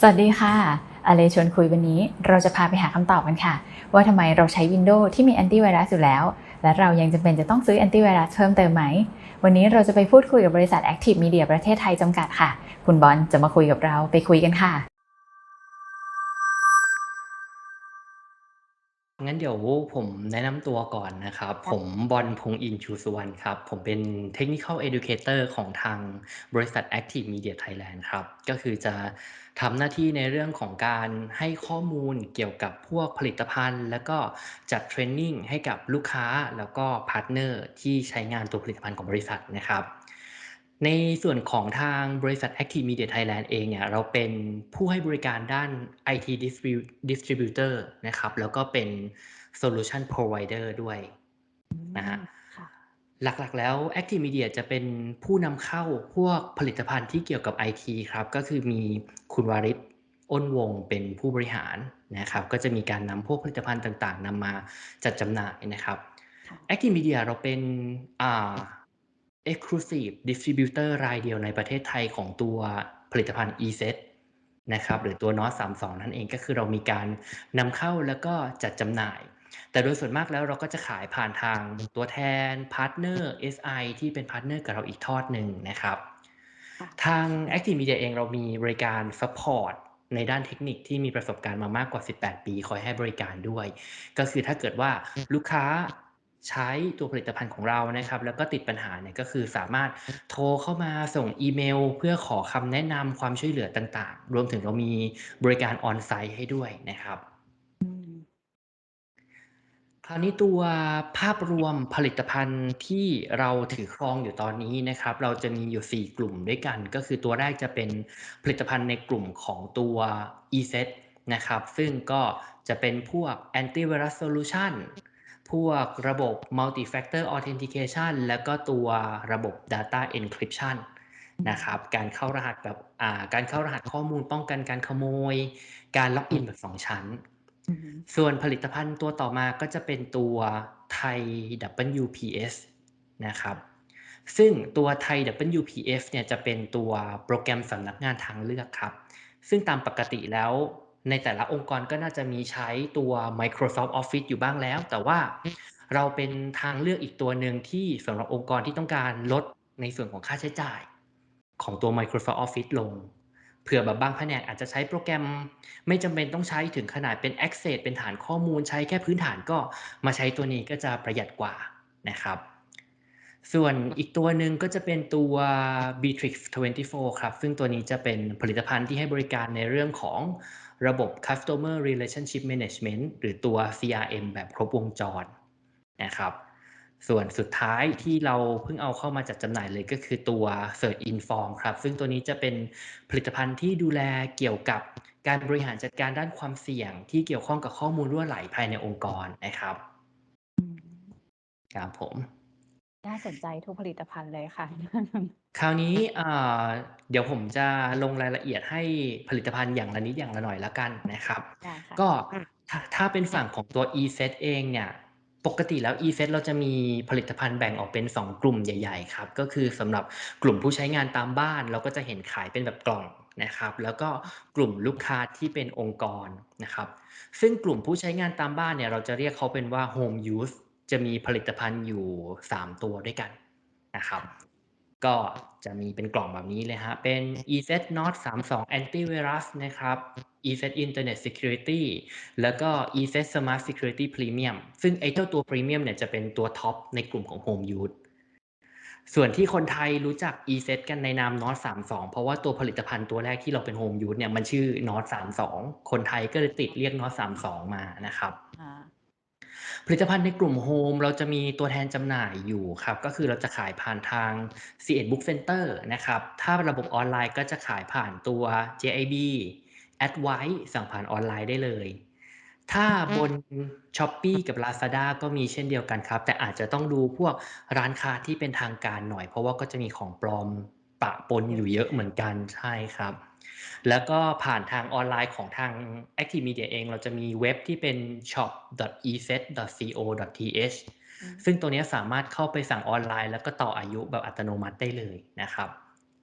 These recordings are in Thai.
สวัสดีค่ะอเลชวนคุยวันนี้เราจะพาไปหาคำตอบกันค่ะ ว่าทำไมเราใช้ Windows ที่มีแอนตี้ไวรัสอยู่แล้ว และเรายังจำเป็นจะต้องซื้อแอนตี้ไวรัสเพิ่มเติมไหม วันนี้เราจะไปพูดคุยกับบริษัท Active Media ประเทศไทยจำกัดค่ะ คุณบอลจะมาคุยกับเราไปคุยกันค่ะ งั้นเดี๋ยวผมแนะนำตัวก่อนนะครับผมบอลพงษ์อินชูสุวรรณครับ ผมเป็น Technical Educator ของทางบริษัท Active Media Thailand ครับ ก็คือจะทำหน้าที่ในเรื่องของการให้ข้อมูลเกี่ยวกับพวกผลิตภัณฑ์ แล้วก็จัดเทรนนิ่งให้กับลูกค้าแล้วก็พาร์ทเนอร์ที่ใช้งานตัวผลิตภัณฑ์ของบริษัทนะครับ ในส่วนของทางบริษัท Active Media Thailand เองเนี่ยเราเป็นผู้ให้บริการด้าน IT Distribu- Distributor นะครับ แล้วก็เป็น Solution Provider ด้วยนะฮะค่ะหลักๆแล้ว Active Media จะเป็นผู้นำเข้าพวกผลิตภัณฑ์ที่เกี่ยวกับ IT ครับ ก็คือมีคุณวาริศอ้นวงเป็นผู้บริหารนะครับ ก็จะมีการนำพวกผลิตภัณฑ์ต่างๆนำมาจัดจำหน่ายนะครับค่ะ Active Media เราเป็นอ่า Exclusive Distributor รายเดียวในประเทศไทยของตัวผลิตภัณฑ์ ESET นะครับหรือตัว NOT 32นั่นเองก็คือเรามีการนำเข้าแล้วก็จัดจำหน่าย แต่โดยส่วนมากแล้วเราก็จะขายผ่านทางตัวแทนพาร์ทเนอร์ SI ที่เป็นพาร์ทเนอร์กับเราอีกทอดหนึ่งนะครับค่ะทาง Active Media เองเรามีบริการ Support ในด้านเทคนิคที่มีประสบการณ์มามากกว่า 18 ปี คอยให้บริการด้วย ก็คือถ้าเกิดว่าลูกค้า ใช้ตัวผลิตภัณฑ์ของเรานะครับ แล้วก็ติดปัญหาเนี่ยก็คือสามารถโทรเข้ามาส่งอีเมล เพื่อขอคำแนะนำความช่วยเหลือต่างๆ รวมถึงเรามีบริการออนไซต์ให้ด้วยนะครับคราวนี้ตัวภาพรวมผลิตภัณฑ์ที่เราถือครองอยู่ตอนนี้นะครับ เราจะมีอยู่ 4 กลุ่มด้วยกัน ก็คือตัวแรกจะเป็นผลิตภัณฑ์ในกลุ่มของตัว ESET นะครับ ซึ่งก็จะเป็นพวก Antivirus Solution พวกระบบ Multi Factor Authentication แล้วก็ตัวระบบ Data Encryption นะครับการเข้ารหัสแบบอ่าการเข้ารหัสข้อมูลป้องกันการขโมย การล็อกอินแบบ2ชั้นอืมส่วนผลิตภัณฑ์ตัวต่อมาก็จะเป็นตัวไทย WPS นะครับซึ่งตัวไทย WPF เนี่ยจะเป็นตัวโปรแกรมสำนักงานทางเลือกครับ ซึ่งตามปกติแล้ว ในแต่ละองค์กรก็น่าจะมีใช้ตัว Microsoft Office อยู่บ้างแล้ว แต่ว่าเราเป็นทางเลือกอีกตัวหนึ่งที่สำหรับองค์กรที่ต้องการลดในส่วนของค่าใช้จ่าย ของตัว Microsoft Office ลงเผื่อแบบบางแผนกอาจจะใช้โปรแกรม ไม่จำเป็นต้องใช้ถึงขนาดเป็น Access เป็นฐานข้อมูลใช้แค่พื้นฐานก็มาใช้ตัวนี้ก็จะประหยัดกว่านะครับส่วนอีกตัวหนึ่งก็จะเป็นตัว Bitrix 24 ครับ ซึ่งตัวนี้จะเป็นผลิตภัณฑ์ที่ให้บริการในเรื่องของ ระบบ Customer Relationship Management หรือตัว CRM แบบครบวงจรนะครับ ส่วนสุดท้ายที่เราเพิ่งเอาเข้ามาจัดจำหน่ายเลยก็คือตัว Search Inform ครับ ซึ่งตัวนี้จะเป็นผลิตภัณฑ์ที่ดูแลเกี่ยวกับการบริหารจัดการด้านความเสี่ยง ที่เกี่ยวข้องกับข้อมูลรั่วไหลภายในองค์กรนะครับครับผม น่าสนใจทุกผลิตภัณฑ์เลยค่ะ คราวนี้เอ่อเดี๋ยวผมจะลงรายละเอียดให้ผลิตภัณฑ์อย่างละนิดอย่างละหน่อยละกันนะครับ ได้ค่ะก็ถ้าถ้าเป็นฝั่งของตัว e-set เองเนี่ย ปกติแล้ว e-set เราจะมีผลิตภัณฑ์แบ่งออกเป็น 2 กลุ่มใหญ่ ๆ ครับ ก็คือสำหรับกลุ่มผู้ใช้งานตามบ้าน เราก็จะเห็นขายเป็นแบบกล่องนะครับ แล้วก็กลุ่มลูกค้าที่เป็นองค์กรนะครับ ซึ่งกลุ่มผู้ใช้งานตามบ้านเนี่ยเราจะเรียกเขาเป็นว่า home use จะมีผลิตภัณฑ์อยู่ 3 ตัวด้วยกันนะครับ ก็จะมีเป็นกล่องแบบนี้เลยฮะ เป็น EZ Not 32 Antivirus นะครับ EZ Internet Security แล้วก็ EZ Smart Security Premium ซึ่งไอ้เจ้าตัว Premium เนี่ยจะเป็นตัวท็อปในกลุ่มของ Home Use ส่วนที่คนไทยรู้จัก EZ กันในนาม Not 32 เพราะว่าตัวผลิตภัณฑ์ตัวแรกที่เราเป็น Home Use เนี่ยมันชื่อ Not 32 คนไทยก็เลยติดเรียก Not 32 มานะครับ ผลิตภัณฑ์ในกลุ่มโฮมเราจะมีตัวแทนจำหน่ายอยู่ครับ ก็คือเราจะขายผ่านทาง C1 Book Center นะครับ ถ้าระบบออนไลน์ก็จะขายผ่านตัว JIB Advice สั่งผ่านออนไลน์ได้เลย ถ้าบน s h อ p e e กับ Lazada ก็มีเช่นเดียวกันครับ แต่อาจจะต้องดูพวกร้านค้าที่เป็นทางการหน่อย เพราะว่าก็จะมีของปลอมปะปนอยู่เยอะเหมือนกันใช่ครับ แล้วก็ผ่านทางออนไลน์ของทาง Active Media เอง เราจะมีเว็บที่เป็น shop.eset.co.th อืมซึ่งตัวเนี้ยสามารถเข้าไปสั่งออนไลน์ แล้วก็ต่ออายุแบบอัตโนมัติได้เลยนะครับ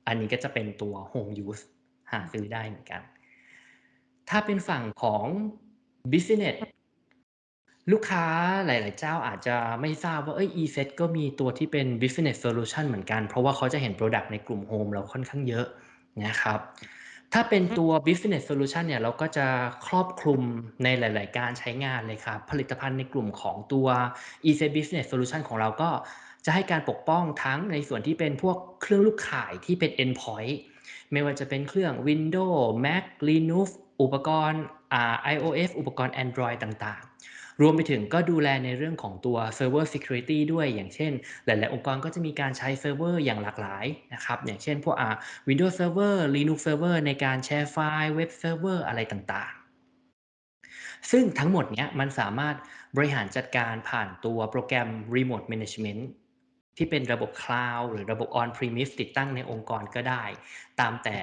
อันนี้ก็จะเป็นตัว Home Use หาซื้อได้เหมือนกัน ถ้าเป็นฝั่งของ business ลูกค้าหลาย ๆ เจ้าอาจจะไม่ทราบว่าเฮ้ย ESET ก็มีตัวที่เป็น business solution เหมือนกัน เพราะว่าเขาจะเห็นพรอดักต์ในกลุ่ม Home เราค่อนข้างเยอะนะครับ ถ้าเป็นตัว business solution เนี่ยเราก็จะครอบคลุมในหลาย ๆ การใช้งานเลยครับ ผลิตภัณฑ์ในกลุ่มของตัว ESET business solution ของเราก็จะให้การปกป้องทั้งในส่วนที่เป็นพวกเครื่องลูกข่ายที่เป็น endpoint ไม่ว่าจะเป็นเครื่อง Windows Mac Linux อุปกรณ์อ่า iOS อุปกรณ์ Android ต่าง ๆ รวมไปถึงก็ดูแลในเรื่องของตัว Server Security ด้วยอย่างเช่น หลาย ๆ องค์กรก็จะมีการใช้เซิร์ฟเวอร์อย่างหลากหลายนะครับอย่างเช่นพวกอ่า Windows Server Linux Server ในการแชร์ไฟล์ Web Server อะไรต่าง ๆซึ่งทั้งหมดเนี้ยมันสามารถบริหารจัดการผ่านตัวโปรแกรม Remote Management ที่เป็นระบบคลาวด์หรือระบบ On Premise ติดตั้งในองค์กรก็ได้ ตามแต่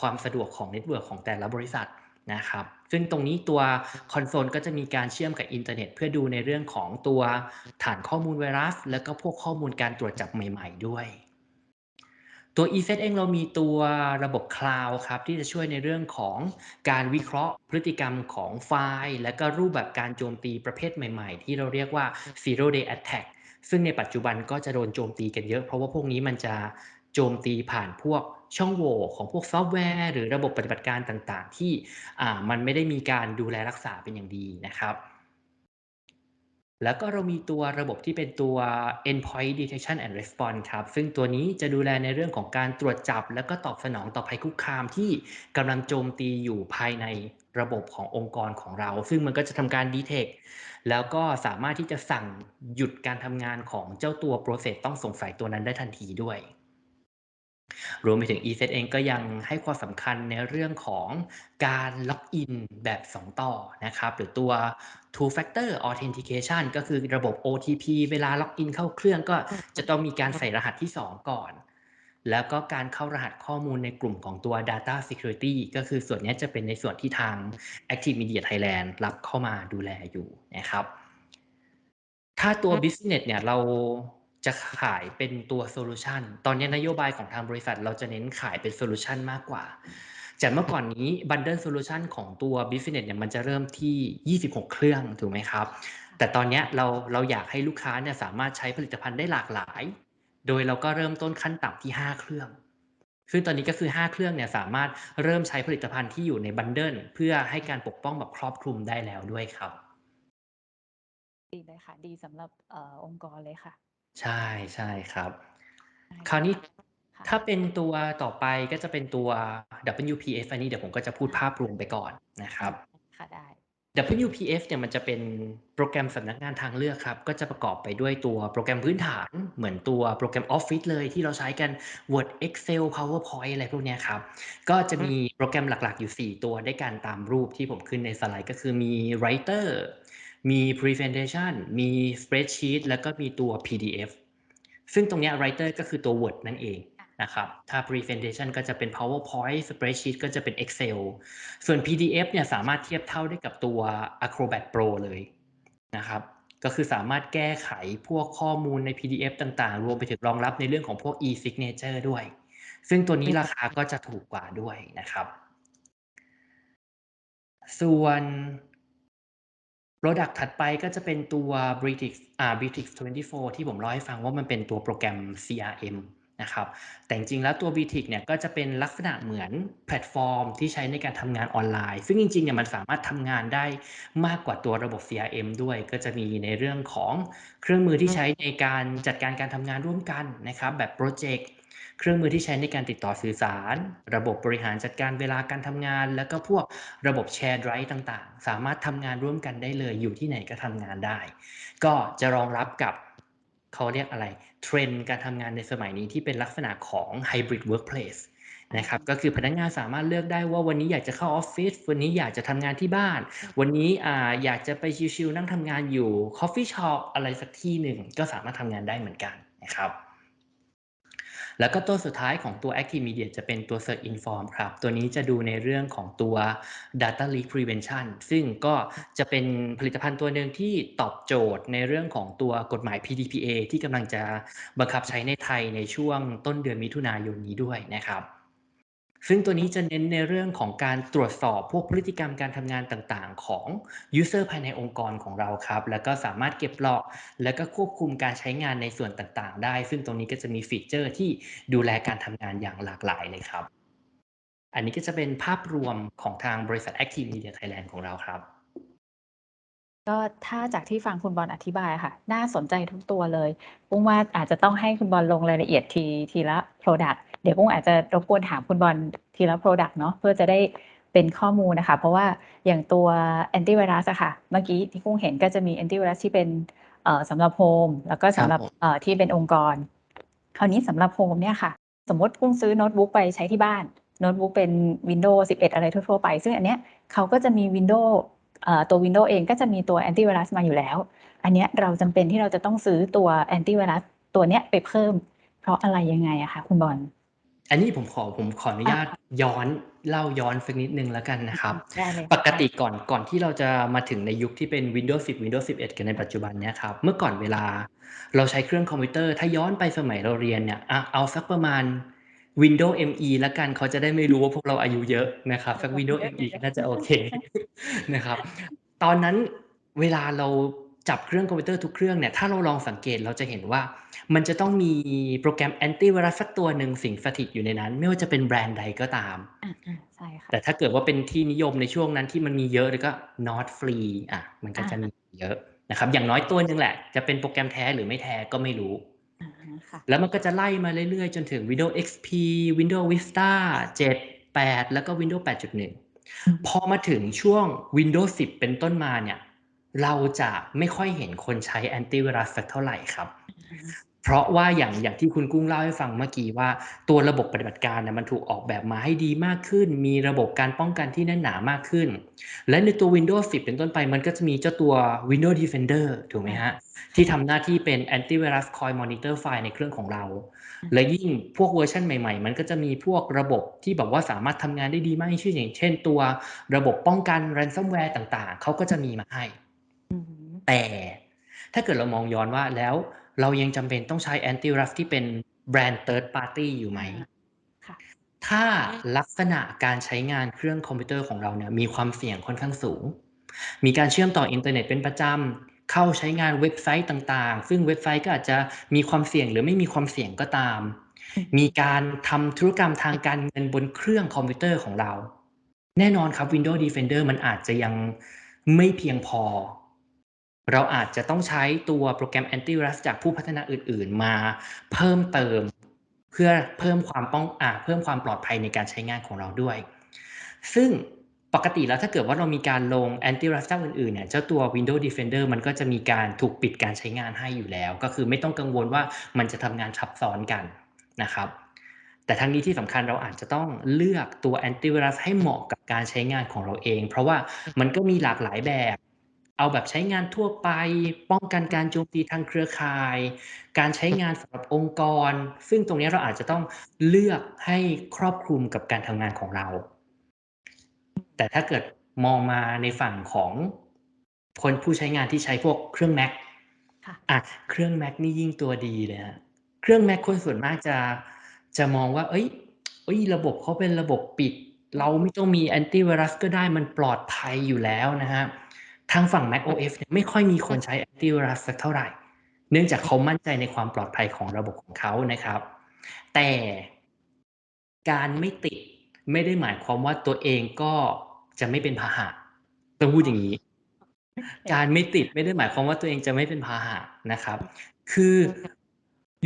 ความสะดวกของเน็ตเวิร์กของแต่ละบริษัท นะครับ ซึ่งตรงนี้ตัวคอนโซลก็จะมีการเชื่อมกับอินเทอร์เน็ต เพื่อดูในเรื่องของตัวฐานข้อมูลไวรัส แล้วก็พวกข้อมูลการตรวจจับใหม่ ๆ ด้วย ตัว ESET เองเรามีตัวระบบคลาวด์ครับที่จะช่วยในเรื่องของการวิเคราะห์พฤติกรรมของไฟล์ และก็รูปแบบการโจมตีประเภทใหม่ ๆ ที่เราเรียกว่า Zero Day Attack ซึ่งในปัจจุบันก็จะโดนโจมตีกันเยอะ เพราะว่าพวกนี้มันจะโจมตีผ่านพวก ช่องโหว่ของพวกซอฟต์แวร์ หรือระบบปฏิบัติการต่างๆ ที่มันไม่ได้มีการดูแลรักษาเป็นอย่างดีนะครับ แล้วก็เรามีตัวระบบที่เป็นตัว Endpoint Detection and Response ครับ ซึ่งตัวนี้จะดูแลในเรื่องของการตรวจจับ แล้วก็ตอบสนองต่อภัยคุกคามที่กำลังโจมตีอยู่ภายในระบบขององค์กรของเรา ซึ่งมันก็จะทำการ detect แล้วก็สามารถที่จะสั่งหยุดการทำงานของเจ้าตัว process ต้องสงสัยตัวนั้นได้ทันทีด้วย รวมไปถึง ESET เองก็ยังให้ความสำคัญในเรื่องของการล็อกอินแบบ 2 ต่อนะครับ หรือตัว two factor authentication ก็คือระบบ OTP เวลาล็อกอินเข้าเครื่องก็จะต้องมีการใส่รหัสที่ 2 ก่อน แล้วก็การเข้ารหัสข้อมูลในกลุ่มของตัว data security ก็คือส่วนนี้จะเป็นในส่วนที่ทาง Active Media Thailand รับเข้ามาดูแลอยู่นะครับถ้าตัว business เนี่ยเรา จะขายเป็นตัวโซลูชันตอนนี้นโยบายของทางบริษัทเราจะเน้นขายเป็นโซลูชันมากกว่า จากเมื่อก่อนนี้ Bundle Solution ของตัว Business เนี่ยมันจะเริ่มที่ 26 เครื่องถูกไหมครับ แต่ตอนนี้เราเราอยากให้ลูกค้าเนี่ยสามารถใช้ผลิตภัณฑ์ได้หลากหลาย โดยเราก็เริ่มต้นขั้นต่ำที่ 5 เครื่องซึ่งตอนนี้ก็คือ 5 เครื่องเนี่ยสามารถเริ่มใช้ผลิตภัณฑ์ที่อยู่ในบันเดิลเพื่อให้การปกป้องแบบครอบคลุมได้แล้วด้วยครับ ดีเลยค่ะ ดีสำหรับอองค์กรเลยค่ะ ใช่ ใช่ครับ ได้คราวนี้ค่ะ ถ้าเป็นตัวต่อไปก็จะเป็นตัว WPF อันนี้เดี๋ยวผมก็จะพูดภาพรวมไปก่อนนะครับค่ะ ได้ WPF เนี่ยมันจะเป็นโปรแกรมสำนักงานทางเลือกครับ ก็จะประกอบไปด้วยตัวโปรแกรมพื้นฐาน เหมือนตัวโปรแกรม Office เลย ที่เราใช้กัน Word Excel PowerPoint อะไรพวกเนี้ยครับ ก็จะมีโปรแกรมหลัก ๆ อยู่ 4 ตัวด้วยกันตามรูปที่ผมขึ้นในสไลด์ ก็คือมี Writer มี Presentation มี Spreadsheet แล้วก็มีตัว PDF ซึ่งตรงเนี้ย Writer ก็คือตัว Word นั่นเองนะครับ ถ้า Presentation ก็จะเป็น PowerPoint Spreadsheet ก็จะเป็น Excel ส่วน PDF เนี่ยสามารถเทียบเท่าได้กับตัว Acrobat Pro เลยนะครับก็คือสามารถแก้ไขพวกข้อมูลใน PDF ต่างๆ รวมไปถึงรองรับในเรื่องของพวก e-signature ด้วย ซึ่งตัวนี้ราคาก็จะถูกกว่าด้วยนะครับ ส่วน Product ถัดไปก็จะเป็นตัว British อ่า British 24 ที่ผมเล่าให้ฟังว่ามันเป็นตัวโปรแกรม CRM นะครับ แต่จริงๆแล้วตัว BTIC เนี่ยก็จะเป็นลักษณะเหมือนแพลตฟอร์มที่ใช้ในการทำงานออนไลน์ ซึ่งจริงๆเนี่ยมันสามารถทำงานได้มากกว่าตัวระบบ CRM ด้วย ก็จะมีในเรื่องของเครื่องมือที่ใช้ในการจัดการการทำงานร่วมกันนะครับ แบบโปรเจกต์ เครื่องมือที่ใช้ในการติดต่อสื่อสาร ระบบบริหารจัดการเวลาการทำงาน แล้วก็พวกระบบแชร์ไรฟ์ต่างๆ สามารถทำงานร่วมกันได้เลยอยู่ที่ไหนก็ทำงานได้ ก็จะรองรับกับเขาเรียกอะไรเทรนด์การทำงานในสมัยนี้ที่เป็นลักษณะของ Hybrid Workplace นะครับก็คือพนักงานสามารถเลือกได้ว่าวันนี้อยากจะเข้าออฟฟิศวันนี้อยากจะทำงานที่บ้าน วันนี้อ่าอยากจะไปชิลๆนั่งทำงานอยู่ Coffee Shop อะไรสักที่หนึ่งก็สามารถทำงานได้เหมือนกันนะครับ แล้วก็ตัวสุดท้ายของตัว Active Media จะเป็นตัว Search Inform ครับ ตัวนี้จะดูในเรื่องของตัว Data Leak Prevention ซึ่งก็จะเป็นผลิตภัณฑ์ตัวหนึ่งที่ตอบโจทย์ในเรื่องของตัวกฎหมาย PDPA ที่กำลังจะบังคับใช้ในไทยในช่วงต้นเดือนมิถุนายนนี้ด้วยนะครับ ซึ่งตัวนี้จะเน้นในเรื่องของการตรวจสอบพวกพฤติกรรมการทำงานต่างๆ ของ User ภายในองค์กรของเราครับ แล้วก็สามารถเก็บหลอก แล้วก็ควบคุมการใช้งานในส่วนต่างๆ ได้ ซึ่งตรงนี้ก็จะมีฟีเจอร์ที่ดูแลการทำงานอย่างหลากหลายเลยครับ อันนี้ก็จะเป็นภาพรวมของทางบริษัท Active Media Thailand ของเราครับก็ถ้าจากที่ฟังคุณบอลอธิบายค่ะ น่าสนใจทุกตัวเลยปุ้งว่าอาจจะต้องให้คุณบอลลงรายละเอียดทีทีละ Product เดี๋ยวปุ้งอาจจะรบกวนถามคุณบอลทีละ Product เนาะเพื่อจะได้เป็นข้อมูลนะคะ เพราะว่าอย่างตัวแอนตี้ไวรัสอะค่ะ เมื่อกี้ที่ปุ้งเห็นก็จะมีแอนตี้ไวรัสที่เป็นเอ่อสำหรับโฮมแล้วก็สำหรับครับผมเอ่อที่เป็นองค์กร คราวนี้สำหรับโฮมเนี่ยค่ะ สมมติปุ้งซื้อโน้ตบุ๊กไปใช้ที่บ้านโน้ตบุ๊กเป็น Windows 11 อะไรทั่วๆไป ซึ่งอันเนี้ยเขาก็จะมี Windows เอ่อตัว Windows เองก็จะมีตัวแอนตี้ไวรัสมาอยู่แล้ว อันเนี้ยเราจำเป็นที่เราจะต้องซื้อตัวแอนตี้ไวรัสตัวเนี้ยไปเพิ่ม เพราะอะไรยังไงอะคะคุณบอล อันนี้ผมขอผมขออนุญาตย้อนเล่าย้อนสักนิดนึงแล้วกันนะครับได้เลยปกติก่อนก่อนที่เราจะมาถึงในยุคที่เป็น Windows 10 Windows 11 กันในปัจจุบันเนี้ยครับ เมื่อก่อนเวลาเราใช้เครื่องคอมพิวเตอร์ถ้าย้อนไปสมัยเราเรียนเนี่ยอะเอาสักประมาณ Windows ME แล้วกันเขาจะได้ไม่รู้ว่าพวกเราอายุเยอะนะครับ สัก Windows ME ก็น่าจะโอเคนะครับ ตอนนั้นเวลาเรา จับเครื่องคอมพิวเตอร์ทุกเครื่องเนี่ยถ้าเราลองสังเกตเราจะเห็นว่า มันจะต้องมีโปรแกรมแอนตี้ไวรัสสักตัวหนึ่งสิงสถิตอยู่ในนั้น ไม่ว่าจะเป็นแบรนด์ใดก็ตามอะอะใช่ค่ะแต่ถ้าเกิดว่าเป็นที่นิยมในช่วงนั้นที่มันมีเยอะเลยก็ not free อะมันก็จะมีเยอะนะครับอย่างน้อยตัวหนึงแหละ จะเป็นโปรแกรมแท้หรือไม่แท้ก็ไม่รู้อ่าฮะค่ะแล้วมันก็จะไล่มาเรื่อยๆ จนถึง Windows XP Windows Vista 7 8 แล้วก็ Windows 8.1 พอมาถึงช่วง Windows 10 เป็นต้นมาเนี่ย เราจะไม่ค่อยเห็นคนใช้แอนตี้ไวรัสสักเท่าไหร่ครับ เพราะว่าอย่างอย่างที่คุณกุ้งเล่าให้ฟังเมื่อกี้ว่าตัวระบบปฏิบัติการเนี่ยมันถูกออกแบบมาให้ดีมากขึ้น มีระบบการป้องกันที่แน่นหนามากขึ้น และในตัว Windows 10 เป็นต้นไปมันก็จะมีเจ้าตัว Windows Defender ถูกไหมฮะ ที่ทำหน้าที่เป็น antivirus คอย monitor ไฟล์ในเครื่องของเรา และยิ่งพวกเวอร์ชันใหม่ๆ มันก็จะมีพวกระบบที่แบบว่าสามารถทำงานได้ดีมากยิ่งขึ้นอย่างเช่น ตัวระบบป้องกัน ransomware ต่างๆเขาก็จะมีมาให้อืม แต่ถ้าเกิดเรามองย้อนว่าแล้วเรายังจำเป็นต้องใช้ antivirus ที่เป็นแบรนด์ third party อยู่ไหมค่ะถ้าลักษณะการใช้งานเครื่องคอมพิวเตอร์ของเราเนี่ยมีความเสี่ยงค่อนข้างสูง มีการเชื่อมต่ออินเทอร์เน็ตเป็นประจำ เข้าใช้งานเว็บไซต์ต่างๆ ซึ่งเว็บไซต์ก็อาจจะมีความเสี่ยงหรือไม่มีความเสี่ยงก็ตาม มีการทำธุรกรรมทางการเงินบนเครื่องคอมพิวเตอร์ของเรา แน่นอนครับ Windows Defender มันอาจจะยังไม่เพียงพอ เราอาจจะต้องใช้ตัวโปรแกรมแอนตี้ไวรัสจากผู้พัฒนาอื่น ๆ มาเพิ่มเติม เพื่อเพิ่มความป้องอ่าเพิ่มความปลอดภัยในการใช้งานของเราด้วย ซึ่งปกติแล้วถ้าเกิดว่าเรามีการลงแอนตี้ไวรัสเจ้าอื่นๆเนี่ยเจ้าตัว Windows Defender มันก็จะมีการถูกปิดการใช้งานให้อยู่แล้ว ก็คือไม่ต้องกังวลว่ามันจะทำงานทับซ้อนกันนะครับ แต่ทั้งนี้ที่สำคัญเราอาจจะต้องเลือกตัวแอนตี้ไวรัสให้เหมาะกับการใช้งานของเราเอง เพราะว่ามันก็มีหลากหลายแบบ เอาแบบใช้งานทั่วไป ป้องกันการโจมตีทางเครือข่าย การใช้งานสำหรับองค์กร ซึ่งตรงนี้เราอาจจะต้องเลือกให้ครอบคลุมกับการทำงานของเรา แต่ถ้าเกิดมองมาในฝั่งของคนผู้ใช้งานที่ใช้พวกเครื่อง Mac ค่ะอะเครื่อง Mac นี่ยิ่งตัวดีเลยฮะเครื่อง Mac คนส่วนมากจะจะมองว่า เอ้ยเอ้ย ระบบเขาเป็นระบบปิด เราไม่ต้องมีแอนตี้ไวรัสก็ได้มันปลอดภัยอยู่แล้วนะฮะ ทางฝั่ง Mac OS เนี่ยไม่ค่อยมีคนใช้แอนตี้ไวรัสสักเท่าไหร่ เนื่องจากเขามั่นใจในความปลอดภัยของระบบของเขานะครับ แต่การไม่ติดไม่ได้หมายความว่าตัวเองก็จะไม่เป็นพาหะต้องพูดอย่างนี้ การไม่ติดไม่ได้หมายความว่าตัวเองจะไม่เป็นพาหะนะครับ คือ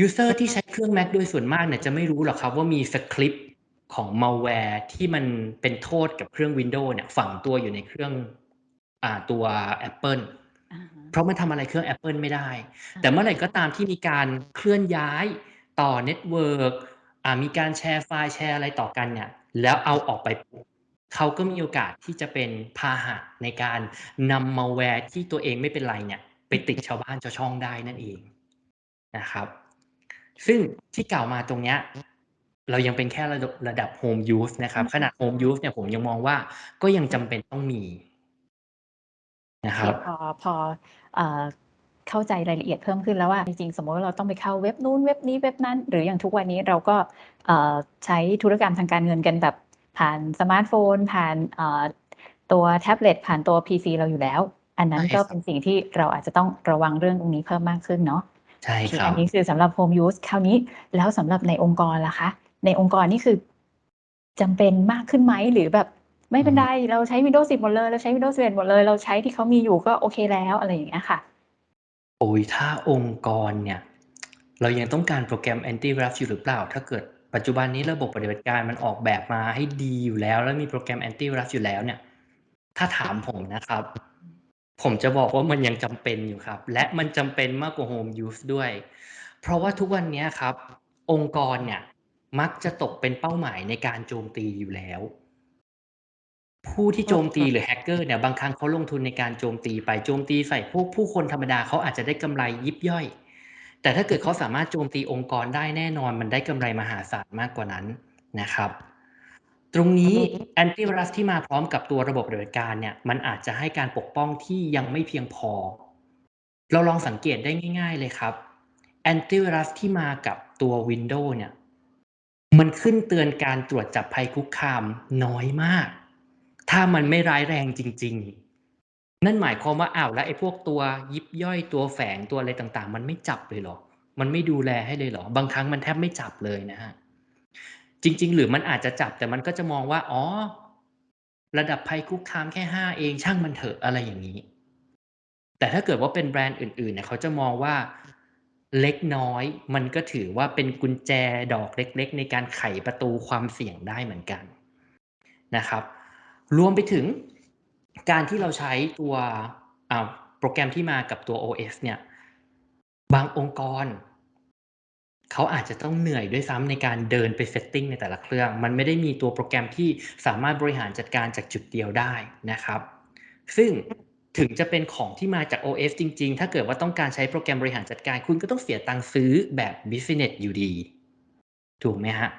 ยูเซอร์ที่ใช้เครื่อง Mac โดยส่วนมากเนี่ยจะไม่รู้หรอกครับว่ามีสคริปต์ของ malware ที่มันเป็นโทษกับเครื่อง Windows เนี่ยฝังตัวอยู่ในเครื่อง อ่าตัว Apple อ่าฮะเพราะมันทำอะไรเครื่อง Apple ไม่ได้ แต่เมื่อไหร่ก็ตามที่มีการเคลื่อนย้ายต่อเน็ตเวิร์กอ่ามีการแชร์ไฟล์แชร์อะไรต่อกันเนี่ย แล้วเอาออกไปปุ๊บเขาก็มีโอกาสที่จะเป็นพาหะในการนำมาแวร์ที่ตัวเองไม่เป็นไรเนี่ย ไปติดชาวบ้านชาวช่องได้นั่นเองนะครับ ซึ่งที่กล่าวมาตรงเนี้ยเรายังเป็นแค่ระดับระดับ home use นะครับ ขนาด home use เนี่ยผมยังมองว่าก็ยังจำเป็นต้องมี นะครับพอพอเอ่อเข้าใจรายละเอียดเพิ่มขึ้นแล้วว่าจริงๆ สมมติว่าเราต้องไปเข้าเว็บนู้นเว็บนี้เว็บนั้น หรืออย่างทุกวันนี้เราก็เอ่อใช้ธุรกรรมทางการเงินกันแบบผ่านสมาร์ทโฟน ผ่านเอ่อตัวแท็บเล็ตผ่านตัว PC เราอยู่แล้ว อันนั้นใช่ก็ครับเป็นสิ่งที่เราอาจจะต้องระวังเรื่องตรงนี้เพิ่มมากขึ้นเนาะใช่โอเคครัอับนนี้คือสำหรับ home use คราวนี้แล้วสำหรับในองค์กรล่ะคะ ในองค์กรนี่คือจำเป็นมากขึ้นไหมหรือแบบ ไม่เป็นไรเราใช้ Windows 10 หมดเลย เราใช้ Windows 11 หมดเลย เราใช้ที่เขามีอยู่ก็โอเคแล้วอะไรอย่างเงี้ยค่ะ โอ้ยถ้าองค์กรเนี่ย เรายังต้องการโปรแกรม antivirus อยู่หรือเปล่า ถ้าเกิดปัจจุบันนี้ระบบปฏิบัติการมันออกแบบมาให้ดีอยู่แล้ว แล้วมีโปรแกรม antivirus อยู่แล้วเนี่ย ถ้าถามผมนะครับ ผมจะบอกว่ามันยังจำเป็นอยู่ครับ และมันจำเป็นมากกว่า home use ด้วย เพราะว่าทุกวันนี้ครับ องค์กรเนี่ยมักจะตกเป็นเป้าหมายในการโจมตีอยู่แล้ว ผู้ที่โจมตีหรือแฮกเกอร์เนี่ยบางครั้งเขาลงทุนในการโจมตีไปโจมตีใส่พวกผู้คนธรรมดาเขาอาจจะได้กำไรยิบย่อย แต่ถ้าเกิดเขาสามารถโจมตีองค์กรได้แน่นอน มันได้กำไรมหาศาลมากกว่านั้นนะครับ ตรงนี้แอนตี้ไวรัสที่มาพร้อมกับตัวระบบปฏิบัติการเนี่ยมันอาจจะให้การปกป้องที่ยังไม่เพียงพอ เราลองสังเกตได้ง่าย ๆเลยครับแอนตี้ไวรัสที่มากับตัว Windows เนี่ย มันขึ้นเตือนการตรวจจับภัยคุกคามน้อยมาก ถ้ามันไม่ร้ายแรงจริง ๆ นั่นหมายความว่าอ้าวแล้วไอ้พวกตัวยิบย่อยตัวแฝงตัวอะไรต่างๆ มันไม่จับเลยเหรอ มันไม่ดูแลให้เลยเหรอ บางครั้งมันแทบไม่จับเลยนะฮะจริง ๆ หรือมันอาจจะจับแต่มันก็จะมองว่าอ๋อระดับภัยคุกคามแค่ห้าเองช่างมันเถอะอะไรอย่างนี้ แต่ถ้าเกิดว่าเป็นแบรนด์อื่นๆเนี่ยเขาจะมองว่าเล็กน้อย มันก็ถือว่าเป็นกุญแจดอกเล็ก ๆ ในการไขประตูความเสี่ยงได้เหมือนกันนะครับ รวมไปถึงการที่เราใช้ตัวโปรแกรมที่มากับตัว OS เนี่ย บางองค์กร เขาอาจจะต้องเหนื่อยด้วยซ้ำในการเดินไปเซตติ้งในแต่ละเครื่อง มันไม่ได้มีตัวโปรแกรมที่สามารถบริหารจัดการจากจุดเดียวได้นะครับ ซึ่งถึงจะเป็นของที่มาจาก OS จริง ๆ ถ้าเกิดว่าต้องการใช้โปรแกรมบริหารจัดการ คุณก็ต้องเสียตังค์ซื้อแบบ Business อยู่ดี ถูกไหมฮะ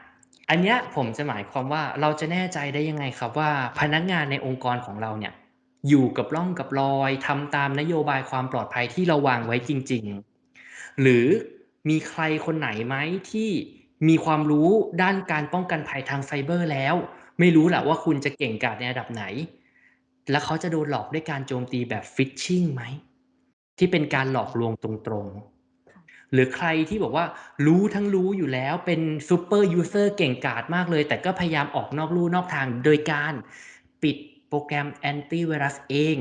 อันเนี้ยผมจะหมายความว่าเราจะแน่ใจได้ยังไงครับว่าพนักงานในองค์กรของเราเนี่ยอยู่กับร่องกับรอยทำตามนโยบายความปลอดภัยที่เราวางไว้จริง ๆ หรือมีใครคนไหนไหมที่มีความรู้ด้านการป้องกันภัยทางไซเบอร์แล้ว ไม่รู้แหละว่าคุณจะเก่งกาจในระดับไหน แล้วเขาจะโดนหลอกด้วยการโจมตีแบบฟิชชิงไหมที่เป็นการหลอกลวงตรงๆ หรือใครที่บอกว่ารู้ทั้งรู้อยู่แล้วเป็นซูเปอร์ยูเซอร์เก่งกาจมากเลย แต่ก็พยายามออกนอกลู่นอกทางโดยการปิดโปรแกรมแอนตี้ไวรัสเอง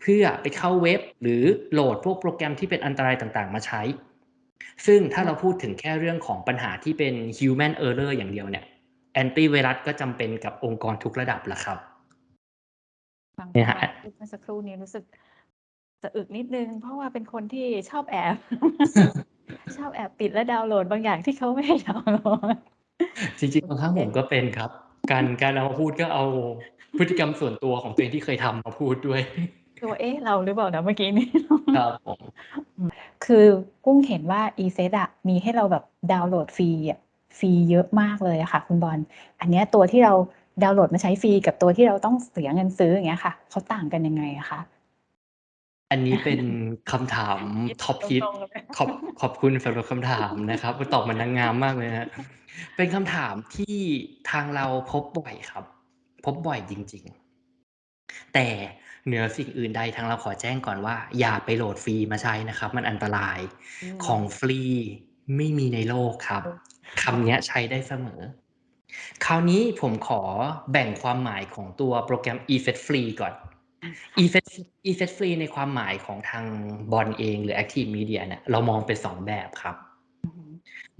เพื่อไปเข้าเว็บหรือโหลดพวกโปรแกรมที่เป็นอันตรายต่างๆ มาใช้ ซึ่งถ้าเราพูดถึงแค่เรื่องของปัญหาที่เป็น human error อย่างเดียวเนี่ยแอนตี้ไวรัสก็จำเป็นกับองค์กรทุกระดับละครับฟังเนี่ยฮะพูดเมื่อสักครู่นี้รู้สึก จะอึกนิดนึง เพราะว่าเป็นคนที่ชอบแอบ ชอบแอบปิดและดาวน์โหลดบางอย่างที่เขาไม่ให้ดาวน์โหลด จริงๆบางครั้งผมก็เป็นครับ การการเอามาพูดก็เอาพฤติกรรมส่วนตัวของตัวเองที่เคยทำมาพูดด้วย ตัวเอ๊ะเราหรือเปล่านะเมื่อกี้นี้ ครับผมคือกุ้งเห็นว่า e s e t อะมีให้เราแบบดาวน์โหลดฟรีอะฟรีเยอะมากเลยอะค่ะ คุณบอลอันเนี้ยตัวที่เราดาวน์โหลดมาใช้ฟรีกับตัวที่เราต้องเสียเงินซื้ออย่างเงี้ยค่ะเขาต่างกันยังไงอะคะ อันนี้เป็นคำถามท็อปฮิตตรงๆเลยขอบขอบคุณสำหรับคำถามนะครับตอบเหมันนางงามมากเลยนะเป็นคำถามที่ทางเราพบบ่อยครับ พบบ่อยจริง ๆ แต่เหนือสิ่งอื่นใดทางเราขอแจ้งก่อนว่า อย่าไปโหลดฟรีมาใช้นะครับ มันอันตรายอืมของฟรีไม่มีในโลกครับคำเนี้ยใช้ได้เสมอ คราวนี้ผมขอแบ่งความหมายของตัวโปรแกรม e-fet free ก่อน e-fet e-fet free ในความหมายของทางบอลเองหรือ Active Media เนี่ยเรามองเป็นสองแบบครับ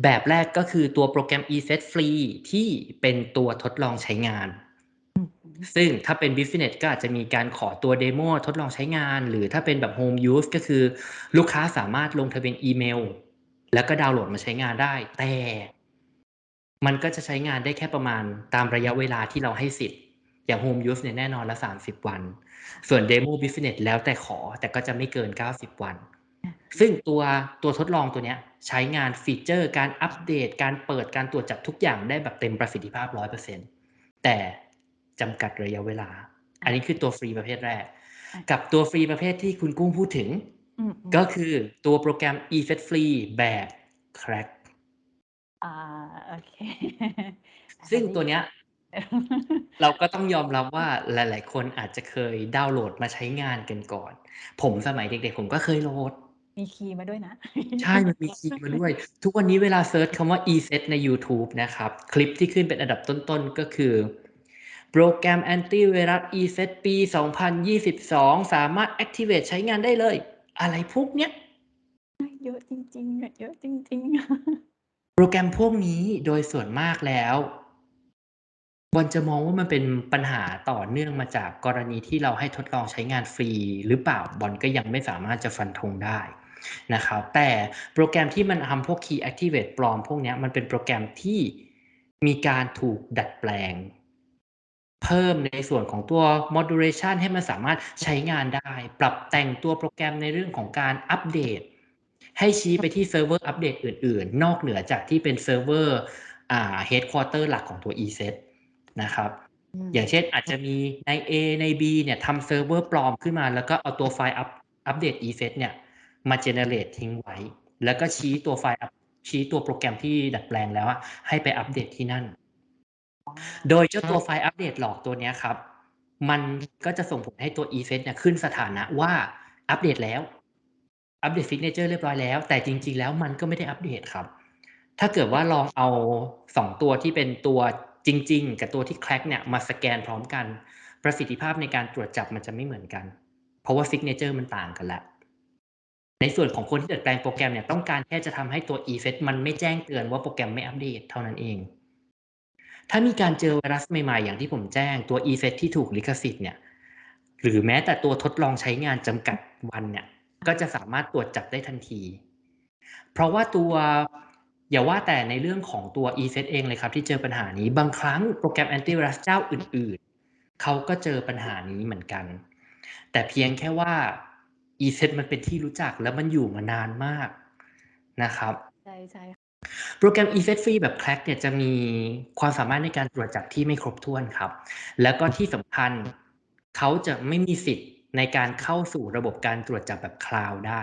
แบบแรกก็คือตัวโปรแกรม e-fet free ที่เป็นตัวทดลองใช้งาน ซึ่งถ้าเป็น Business ก็อาจจะมีการขอตัวเดโมทดลองใช้งาน หรือถ้าเป็นแบบ Home Use ก็คือลูกค้าสามารถลงทะเบียนอีเมล แล้วก็ดาวน์โหลดมาใช้งานได้ แต่ มันก็จะใช้งานได้แค่ประมาณตามระยะเวลาที่เราให้สิทธิ์ อย่าง Home Use เนี่ยแน่นอนละ 30 วัน ส่วน Demo Business แล้วแต่ขอแต่ก็จะไม่เกิน 90 วัน ซึ่งตัวตัวทดลองตัวเนี้ยใช้งานฟีเจอร์การอัปเดต การเปิดการตรวจจับทุกอย่างได้แบบเต็มประสิทธิภาพ 100%แต่จำกัดระยะเวลา อันนี้คือตัวฟรีประเภทแรก กับตัวฟรีประเภทที่คุณกุ้งพูดถึงอืมก็คือตัวโปรแกรม Effect Free แบบ Crack อ่าโอเคซึ่งตัวเนี้ย เราก็ต้องยอมรับว่าหลาย ๆ คนอาจจะเคยดาวน์โหลดมาใช้งานกันก่อน ผมสมัยเด็ก ๆ ผมก็เคยโหลด มีคีย์มาด้วยนะ ใช่ มันมีคีย์มาด้วย ทุกวันนี้เวลาเซิร์ชคำว่า ESET ในยูทูบนะครับ คลิปที่ขึ้นเป็นอันดับต้น ๆ ก็คือ โปรแกรมแอนตี้ไวรัส ESET ปี 2022 สามารถ activate ใช้งานได้เลย อะไรพวกเนี้ย เยอะจริงๆอะเยอะจริงๆ โปรแกรมพวกนี้โดยส่วนมากแล้ว บอลจะมองว่ามันเป็นปัญหาต่อเนื่องมาจากกรณีที่เราให้ทดลองใช้งานฟรี หรือเปล่าบอลก็ยังไม่สามารถจะฟันธงได้นะครับแต่โปรแกรมที่มันทำพวก Key Activate ปลอมพวกนี้มันเป็นโปรแกรมที่มีการถูกดัดแปลง เพิ่มในส่วนของตัว modulation ให้มันสามารถใช้งานได้ ปรับแต่งตัวโปรแกรมในเรื่องของการอัปเดต ให้ชี้ไปที่เซิร์ฟเวอร์อัปเดตอื่น ๆ นอกเหนือจากที่เป็นเซิร์ฟเวอร์อ่า headquarter หลักของตัว ESET นะครับอืมอย่างเช่นอาจจะมีใน A ใน B เนี่ยทำเซิร์ฟเวอร์ปลอมขึ้นมา แล้วก็เอาตัวไฟล์อัปอัปเดต ESET เนี่ยมา generate ทิ้งไว้ แล้วก็ชี้ตัวไฟล์อัปชี้ตัวโปรแกรมที่ดัดแปลงแล้วอะให้ไปอัปเดตที่นั่น โดยเจ้าตัวไฟล์อัปเดตหลอกตัวเนี้ยครับ มันก็จะส่งผลให้ตัว ESET เนี่ยขึ้นสถานะว่าอัปเดตแล้วอัปเดตซิกเนเจอร์เรียบร้อยแล้ว แต่จริง ๆ แล้วมันก็ไม่ได้อัปเดตครับ ถ้าเกิดว่าลองเอาสองตัวที่เป็นตัว จริง ๆ กับตัวที่แคร็กเนี่ยมาสแกนพร้อมกัน ประสิทธิภาพในการตรวจจับมันจะไม่เหมือนกัน เพราะว่าซิกเนเจอร์มันต่างกันแล้วในส่วนของคนที่ดัดแปลงโปรแกรมเนี่ยต้องการแค่จะทำให้ตัว ESET มันไม่แจ้งเตือนว่าโปรแกรมไม่อัปเดตเท่านั้นเอง ถ้ามีการเจอไวรัสใหม่ๆ อย่างที่ผมแจ้งตัว ESET ที่ถูกลิขสิทธิ์เนี่ยหรือแม้แต่ตัวทดลองใช้งานจำกัดวันเนี่ยก็จะสามารถตรวจจับได้ทันที เพราะว่าตัว อย่าว่าแต่ในเรื่องของตัว ESET เองเลยครับที่เจอปัญหานี้บางครั้งโปรแกรมแอนตี้ไวรัสเจ้าอื่นๆ เขาก็เจอปัญหานี้เหมือนกัน แต่เพียงแค่ว่า ESET มันเป็นที่รู้จักแล้วมันอยู่มานานมากนะครับใช่ใช่โปรแกรม ESET Free แบบ Crack เนี่ยจะมีความสามารถในการตรวจจับที่ไม่ครบถ้วนครับ แล้วก็ที่สำคัญเขาจะไม่มีสิทธิ์ในการเข้าสู่ระบบการตรวจจับแบบคลาวด์ได้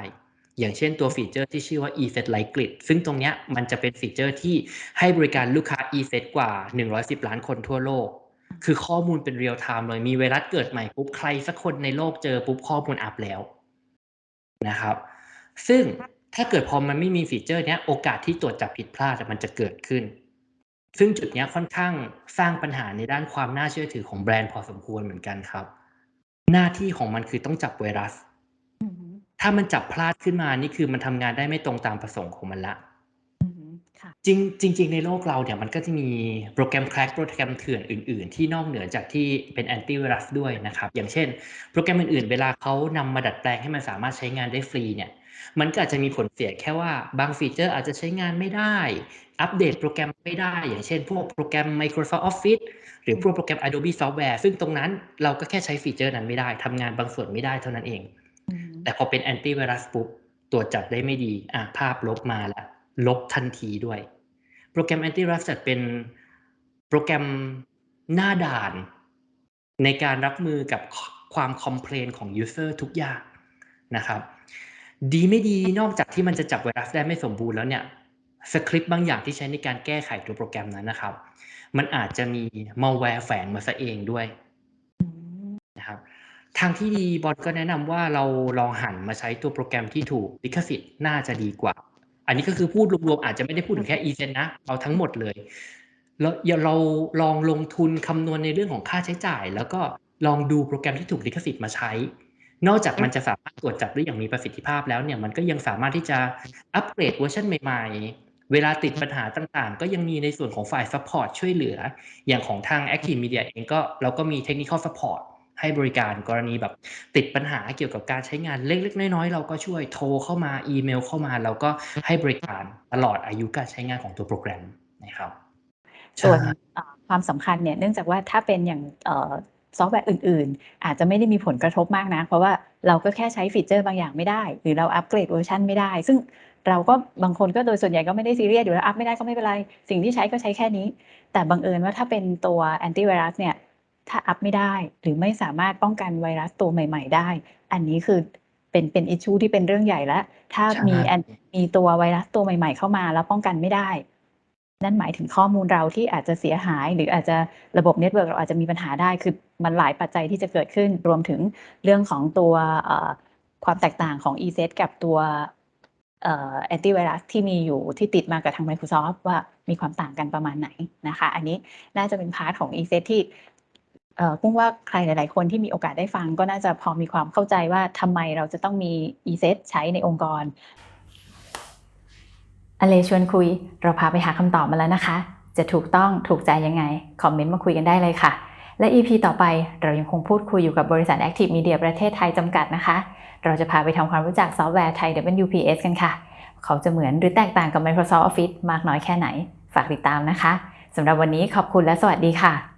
อย่างเช่นตัวฟีเจอร์ที่ชื่อว่า ESET Light Grid ซึ่งตรงเนี้ยมันจะเป็นฟีเจอร์ที่ให้บริการลูกค้า ESET กว่า 110 ล้านคนทั่วโลก คือข้อมูลเป็นเรียลไทม์เลยมีไวรัสเกิดใหม่ปุ๊บใครสักคนในโลกเจอปุ๊บข้อมูลอัพแล้วนะครับ ซึ่งถ้าเกิดพอมันไม่มีฟีเจอร์เนี้ยโอกาสที่ตรวจจับผิดพลาดมันจะเกิดขึ้น ซึ่งจุดนี้ค่อนข้างสร้างปัญหาในด้านความน่าเชื่อถือของแบรนด์พอสมควรเหมือนกันครับ หน้าที่ของมันคือต้องจับไวรัส ถ้ามันจับพลาดขึ้นมานี่คือมันทำงานได้ไม่ตรงตามประสงค์ของมันละอืมค่ะจริงจริง ๆ ในโลกเราเนี่ยมันก็จะมีโปรแกรมแคร็กโปรแกรมเถื่อนอื่น ๆ ที่นอกเหนือจากที่เป็นแอนตี้ไวรัสด้วยนะครับ อย่างเช่น โปรแกรมอื่น ๆ เวลาเขานำมาดัดแปลงให้มันสามารถใช้งานได้ฟรีเนี่ยมันก็อาจจะมีผลเสียแค่ว่าบางฟีเจอร์อาจจะใช้งานไม่ได้ อัปเดตโปรแกรมไม่ได้ อย่างเช่น พวกโปรแกรม Microsoft Office หรือพวกโปรแกรม Adobe Software ซึ่งตรงนั้นเราก็แค่ใช้ฟีเจอร์นั้นไม่ได้ทำงานบางส่วนไม่ได้เท่านั้นเองอืม แต่พอเป็นแอนตี้ไวรัสปุ๊บตรวจจับได้ไม่ดีอะภาพลบมาแล้วลบทันทีด้วย โปรแกรมแอนตี้ไวรัสจัดเป็นโปรแกรมหน้าด่าน ในการรับมือกับความคอมเพลนของยูเซอร์ทุกอย่างนะครับ ดีไม่ดีนอกจากที่มันจะจับไวรัสได้ไม่สมบูรณ์แล้วเนี่ยสคริปต์บางอย่างที่ใช้ในการแก้ไขตัวโปรแกรมนั้นนะครับ มันอาจจะมีมัลแวร์แฝงมาซะเองด้วย ทางที่ดีบอลก็แนะนำว่าเราลองหันมาใช้ตัวโปรแกรมที่ถูกลิขสิทธิ์น่าจะดีกว่า อันนี้ก็คือพูดรวมๆอาจจะไม่ได้พูดถึงแค่ e c e n นะเอาทั้งหมดเลยแล้วอย่าเราลองลงทุนคำนวณในเรื่องของค่าใช้จ่าย แล้วก็ลองดูโปรแกรมที่ถูกลิขสิทธิ์มาใช้ นอกจากมันจะสามารถตรวจจับได้อย่างมีประสิทธิภาพแล้วเนี่ยมันก็ยังสามารถที่จะอัปเกรดเวอร์ชันใหม่ๆ เวลาติดปัญหาต่างๆ ก็ยังมีในส่วนของฝ่าย Support ช่วยเหลือ อย่างของทาง Active Media เองก็เราก็มี Technical Support ให้บริการกรณีแบบติดปัญหาเกี่ยวกับการใช้งานเล็ก ๆ น้อยๆเราก็ช่วยโทรเข้ามาอีเมลเข้ามาเราก็ให้บริการตลอดอายุการใช้งานของตัวโปรแกรมนะครับส่วนใช่อ่าความสำคัญเนี่ยเนื่องจากว่าถ้าเป็นอย่างเอ่อซอฟต์แวร์อื่น ๆ อาจจะไม่ได้มีผลกระทบมากนะ เพราะว่าเราก็แค่ใช้ฟีเจอร์บางอย่างไม่ได้ หรือเราอัปเกรดเวอร์ชันไม่ได้ ซึ่งเราก็บางคนก็โดยส่วนใหญ่ก็ไม่ได้ซีเรียสอยู่แล้วอัปไม่ได้ก็ไม่เป็นไร สิ่งที่ใช้ก็ใช้แค่นี้ แต่บังเอิญว่าถ้าเป็นตัวแอนตี้ไวรัสเนี่ย ถ้าอัพไม่ได้ หรือไม่สามารถป้องกันไวรัสตัวใหม่ ๆ ได้ อันนี้คือเป็นเป็นอิชชูที่เป็นเรื่องใหญ่แล้ว ถ้าใช่มีแอนมีตัวไวรัสตัวใหม่ ๆ เข้ามาแล้วป้องกันไม่ได้ นั่นหมายถึงข้อมูลเราที่อาจจะเสียหาย หรืออาจจะระบบเน็ตเวิร์กเราอาจจะมีปัญหาได้คือมันหลายปัจจัยที่จะเกิดขึ้นรวมถึงเรื่องของตัวเอ่อความแตกต่างของ e s e t กับตัวแอนตี้ไวรัสที่มีอยู่ที่ติดมากับทาง Microsoft ว่ามีความต่างกันประมาณไหนนะคะ อันนี้น่าจะเป็นพาร์ทของ e s e t ที่ เอ่อพุ่งว่าใครหลาย ๆ คนที่มีโอกาสได้ฟังก็น่าจะพอมีความเข้าใจว่าทำไมเราจะต้องมี e s e t ใช้ในองค์กร อเลชวนคุย เราพาไปหาคำตอบมาแล้วนะคะ จะถูกต้องถูกใจยังไง คอมเมนต์มาคุยกันได้เลยค่ะ และ EP ต่อไปเรายังคงพูดคุยอยู่กับบริษัท Active Media ประเทศไทยจำกัดนะคะ เราจะพาไปทำความรู้จักซอฟต์แวร์ไทย WPS กันค่ะ เขาจะเหมือนหรือแตกต่างกับ Microsoft Office มากน้อยแค่ไหน ฝากติดตามนะคะสำหรับวันนี้ขอบคุณและสวัสดีค่ะ